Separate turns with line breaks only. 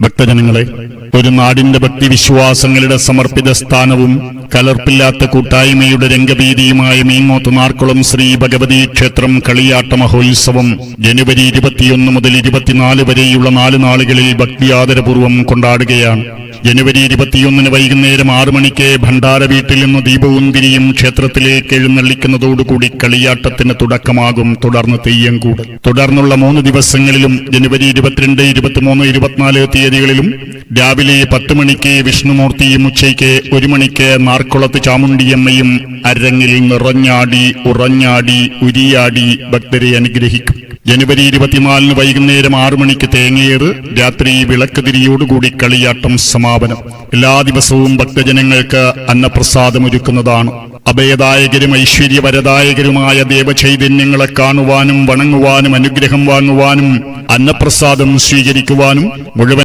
ഭക്തജനങ്ങളെ ഒരു നാടിന്റെ ഭക്തി വിശ്വാസങ്ങളുടെ സമർപ്പിത സ്ഥാനവും കലർപ്പില്ലാത്ത കൂട്ടായ്മയുടെ രംഗഭീതിയുമായ മീങ്ങോത്ത് നാർക്കുളം ശ്രീ ഭഗവതി ക്ഷേത്രം കളിയാട്ട മഹോത്സവം ജനുവരി ഇരുപത്തിയൊന്ന് മുതൽ ഇരുപത്തിനാല് വരെയുള്ള നാല് നാളുകളിൽ ഭക്തിയാദരപൂർവം കൊണ്ടാടുകയാണ്. ജനുവരി ഇരുപത്തിയൊന്നിന് വൈകുന്നേരം ആറു മണിക്ക് ഭണ്ഡാര വീട്ടിൽ നിന്ന് ദീപവും തിരിയും ക്ഷേത്രത്തിലേക്ക് എഴുന്നള്ളിക്കുന്നതോടുകൂടി കളിയാട്ടത്തിന് തുടക്കമാകും തുടർന്ന് തെയ്യംകൂട് തുടർന്നുള്ള മൂന്ന് ദിവസങ്ങളിലും ജനുവരി ഇരുപത്തിരണ്ട് ഇരുപത്തിമൂന്ന് ഇരുപത്തിനാല് തീയതികളിലും രാവിലെ പത്ത് മണിക്ക് വിഷ്ണുമൂർത്തിയും ഉച്ചയ്ക്ക് ഒരു മണിക്ക് നാർക്കുളത്ത് ചാമുണ്ടിയമ്മയും അരങ്ങിൽ നിറഞ്ഞാടി ഉറഞ്ഞാടി ഉരിയാടി ഭക്തരെ അനുഗ്രഹിക്കും. ജനുവരി ഇരുപത്തിനാലിന് വൈകുന്നേരം ആറു മണിക്ക് തേങ്ങയേറ് രാത്രി വിളക്ക് തിരിയോടുകൂടി കളിയാട്ടം സമാപനം. എല്ലാ ദിവസവും ഭക്തജനങ്ങൾക്ക് അന്നപ്രസാദമൊരുക്കുന്നതാണ്. അഭയദായകരും ഐശ്വര്യവരദായകരുമായ ദേവചൈതന്യങ്ങളെ കാണുവാനും വണങ്ങുവാനും അനുഗ്രഹം വാങ്ങുവാനും അന്നപ്രസാദം സ്വീകരിക്കുവാനും മുഴുവൻ